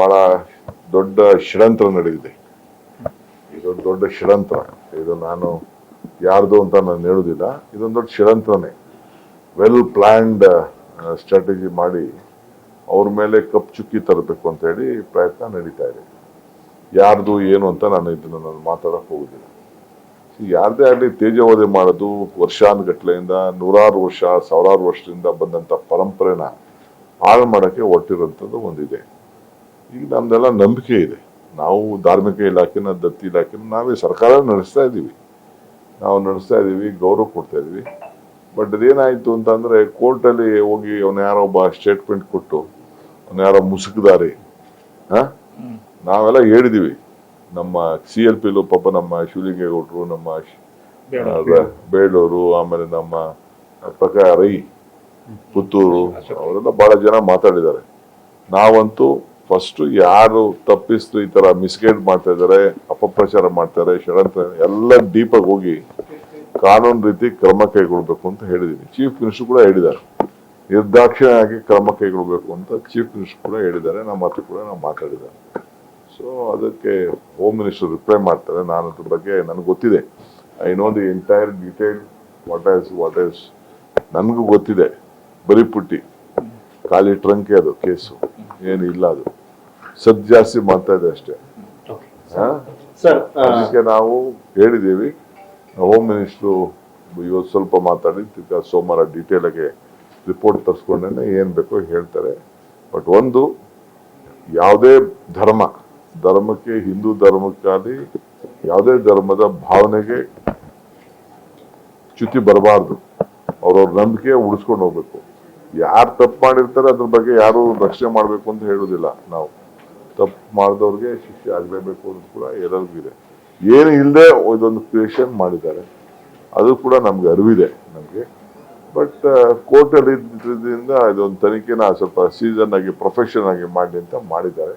ಬಹಳ ದೊಡ್ಡ ಷಡ್ಯಂತ್ರ ನಡೆದಿದೆ. ಇದು ದೊಡ್ಡ ಷಡ್ಯಂತ್ರ. ಇದು ನಾನು ಯಾರ್ದು ಅಂತ ನಾನು ಹೇಳುದಿಲ್ಲ ಇದೊಂದು ದೊಡ್ಡ ಷಡ್ಯಂತ್ರನೇ. ವೆಲ್ ಪ್ಲ್ಯಾಂಡ್ ಸ್ಟ್ರಾಟಜಿ ಮಾಡಿ ಅವ್ರ ಮೇಲೆ ಕಪ್ ಚುಕ್ಕಿ ತರಬೇಕು ಅಂತ ಹೇಳಿ ಪ್ರಯತ್ನ ನಡೀತಾ ಇದೆ. ಯಾರ್ದು ಏನು ಅಂತ ನಾನು ಇದನ್ನು ನಾನು ಮಾತಾಡಕ್ ಹೋಗುದಿಲ್ಲ. ಯಾರದೇ ಆಗಲಿ ತೇಜವಧೆ ಮಾಡೋದು ವರ್ಷಾನುಗಟ್ಲೆಯಿಂದ ನೂರಾರು ವರ್ಷ, ಸಾವಿರಾರು ವರ್ಷದಿಂದ ಬಂದಂತ ಪರಂಪರೆನ ಹಾಳು ಮಾಡಕ್ಕೆ ಹೊರಟಿರುವಂತದ್ದು ಒಂದಿದೆ. ಈಗ ನಮ್ದೆಲ್ಲ ನಂಬಿಕೆ ಇದೆ. ನಾವು ಧಾರ್ಮಿಕ ಇಲಾಖೆನ ದತ್ತಿ ಇಲಾಖೆನ ನಾವೇ ಸರ್ಕಾರ ನಡೆಸ್ತಾ ಇದ್ದೀವಿ. ನಾವು ನಡೆಸ್ತಾ ಇದ್ದೀವಿ ಗೌರವ ಕೊಡ್ತಾ ಇದೀವಿ ಬಟ್ ಅದೇನಾಯಿತು ಅಂತಂದ್ರೆ ಕೋರ್ಟಲ್ಲಿ ಹೋಗಿ ಅವನು ಯಾರೋ ಒಬ್ಬ ಸ್ಟೇಟ್ಮೆಂಟ್ ಕೊಟ್ಟು ಅವನು ಯಾರೋ ಮುಸುಕಿದಾರೆ. ಹಾಂ? ನಾವೆಲ್ಲ ಹೇಳಿದೀವಿ. ನಮ್ಮ ಸಿ ಎಲ್ ಪಿಲು ಪಾಪ ನಮ್ಮ ಶಿವಲಿಂಗೇಗೌಡರು ನಮ್ಮ ಬೇಳೂರು ಆಮೇಲೆ ನಮ್ಮ ಪ್ರಕಾರ ರೈ ಪುತ್ತೂರು ಅವರೆಲ್ಲ ಭಾಳ ಜನ ಮಾತಾಡಿದ್ದಾರೆ. ನಾವಂತೂ ಫಸ್ಟ್ ಯಾರು ತಪ್ಪಿಸ್ತು ಈ ತರ ಮಿಸ್ಗೈಡ್ ಮಾಡ್ತಾ ಇದ್ದಾರೆ, ಅಪಪ್ರಚಾರ ಮಾಡ್ತಾರೆ ಷಡಂತ್ರ ಎಲ್ಲ ಡೀಪಾಗಿ ಹೋಗಿ ಕಾನೂನು ರೀತಿ ಕ್ರಮ ಕೈಗೊಳ್ಬೇಕು ಅಂತ ಹೇಳಿದೀನಿ. ಚೀಫ್ ಮಿನಿಸ್ಟರ್ ಕೂಡ ಹೇಳಿದ್ದಾರೆ. ನಿರ್ದಾಕ್ಷಿಣ್ಯವಾಗಿ ಕ್ರಮ ಕೈಗೊಳ್ಬೇಕು ಅಂತ ಚೀಫ್ ಮಿನಿಸ್ಟರ್ ಕೂಡ ಹೇಳಿದ್ದಾರೆ. ನಮ್ಮ ಹತ್ರ ಕೂಡ ನಾವು ಮಾತಾಡಿದ್ದಾರೆ. ಸೊ ಅದಕ್ಕೆ ಹೋಮ್ ಮಿನಿಸ್ಟರ್ ರಿಪ್ಲೈ ಮಾಡ್ತಾರೆ. ನಾನು ಅದ್ರ ಬಗ್ಗೆ ನನಗೆ ಗೊತ್ತಿದೆ. I know the entire detail what is what is ನನಗೂ ಗೊತ್ತಿದೆ. ಬರೀ ಪುಟ್ಟಿ. ಖಾಲಿ ಟ್ರಂಕೆ ಅದು ಕೇಸು ಏನು ಇಲ್ಲ ಅದು. ಸದ್ ಜಾಸ್ತಿ ಮಾಡ್ತಾ ಇದೆ ಅಷ್ಟೇ. ಅದಕ್ಕೆ ನಾವು ಹೇಳಿದ್ದೀವಿ. ಹೋಮ್ ಮಿನಿಸ್ಟ್ರು ಇವತ್ತು ಸ್ವಲ್ಪ ಮಾತಾಡಿ ತಿರ್ಗಾ ಸೋಮವಾರ ಡೀಟೇಲ್ ಆಗಿ ರಿಪೋರ್ಟ್ ತರಿಸ್ಕೊಂಡೇ ಏನ್ ಬೇಕೋ ಹೇಳ್ತಾರೆ. ಬಟ್ ಒಂದು ಯಾವುದೇ ಧರ್ಮ ಧರ್ಮಕ್ಕೆ ಹಿಂದೂ ಧರ್ಮಕ್ಕಾಗಿ ಯಾವುದೇ ಧರ್ಮದ ಭಾವನೆಗೆ ಚ್ಯುತಿ ಬರಬಾರ್ದು. ಅವ್ರವ್ರ ನಂಬಿಕೆ ಉಳಿಸ್ಕೊಂಡು ಹೋಗ್ಬೇಕು. ಯಾರು ತಪ್ಪು ಮಾಡಿರ್ತಾರೆ ಅದ್ರ ಬಗ್ಗೆ ಯಾರು ರಕ್ಷಣೆ ಮಾಡಬೇಕು ಅಂತ ಹೇಳುದಿಲ್ಲ ನಾವು. ತಪ್ಪು ಮಾಡಿದವ್ರಿಗೆ ಶಿಕ್ಷೆ ಆಗಲೇಬೇಕು ಅನ್ನೋದು ಕೂಡ ಎಲ್ಲರಿಗೂ ಇದೆ. ಏನು ಇಲ್ಲದೆ ಇದೊಂದು ಕ್ರಿಯೇಷನ್ ಮಾಡಿದ್ದಾರೆ. ಅದು ಕೂಡ ನಮ್ಗೆ ಅರಿವಿದೆ ನಮಗೆ. ಬಟ್ ಕೋರ್ಟಲ್ಲಿ ಇದ್ದಿದ್ದರಿಂದ ಇದೊಂದು ತನಿಖೆನ ಸ್ವಲ್ಪ ಸೀಸನ್ ಆಗಿ ಪ್ರೊಫೆಷನ್ ಆಗಿ ಮಾಡಿ ಅಂತ ಮಾಡಿದ್ದಾರೆ.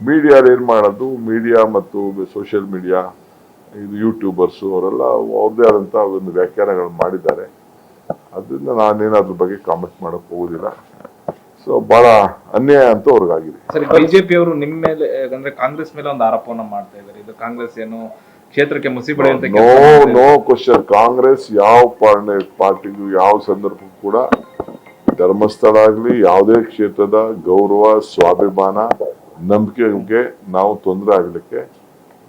ಮೀಡಿಯಾ ಏನು ಮಾಡೋದು? ಮೀಡಿಯಾ ಮತ್ತು ಸೋಷಿಯಲ್ ಮೀಡಿಯಾ ಇದು ಯೂಟ್ಯೂಬರ್ಸು ಅವರೆಲ್ಲ ಅವ್ರದ್ದೇ ಆದಂಥ ಒಂದು ವ್ಯಾಖ್ಯಾನಗಳು ಮಾಡಿದ್ದಾರೆ. ಅದರಿಂದ ನಾನೇನು ಅದ್ರ ಬಗ್ಗೆ ಕಾಮೆಂಟ್ ಮಾಡೋಕ್ಕೆ ಹೋಗುದಿಲ್ಲ. ಸೊ ಬಹಳ ಅನ್ಯಾಯ ಅಂತ ಅವ್ರಿಗಾಗಿದೆ. ಸರಿ ಬಿಜೆಪಿ ಅವರು ನಿಮ್ಮ ಮೇಲೆ ಅಂದ್ರೆ ಕಾಂಗ್ರೆಸ್ ಮೇಲೆ ಒಂದು ಆರೋಪವನ್ನ ಮಾಡ್ತಾ ಇದ್ದಾರೆ. ಇದು ಕಾಂಗ್ರೆಸ್ ಏನು ಕ್ಷೇತ್ರಕ್ಕೆ ಮುಸಿ ಅಂತ ನೋ ನೋ ಕ್ವಶನ್ ಕಾಂಗ್ರೆಸ್ ಯಾವ ಪಾರ್ಟಿ ಪಾರ್ಟಿಗೂ ಯಾವ ಸಂದರ್ಭಕ್ಕೂ ಕೂಡ ಧರ್ಮಸ್ಥಳ ಆಗಲಿ ಯಾವುದೇ ಕ್ಷೇತ್ರದ ಗೌರವ ಸ್ವಾಭಿಮಾನ ನಂಬಿಕೆಗೆ ನಾವು ತೊಂದರೆ ಆಗಲಿಕ್ಕೆ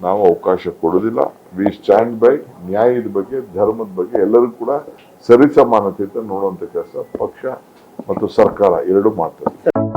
ನಾವು ಅವಕಾಶ ಕೊಡೋದಿಲ್ಲ ವಿ ಸ್ಟ್ಯಾಂಡ್ ಬೈ ನ್ಯಾಯದ ಬಗ್ಗೆ ಧರ್ಮದ ಬಗ್ಗೆ ಎಲ್ಲರೂ ಕೂಡ ಸರಿಸಮಾನತೆಯಿಂದ ನೋಡುವಂತ ಕೆಲಸ ಪಕ್ಷ ಮತ್ತು ಸರ್ಕಾರ ಎರಡು ಮಾಡ್ತದೆ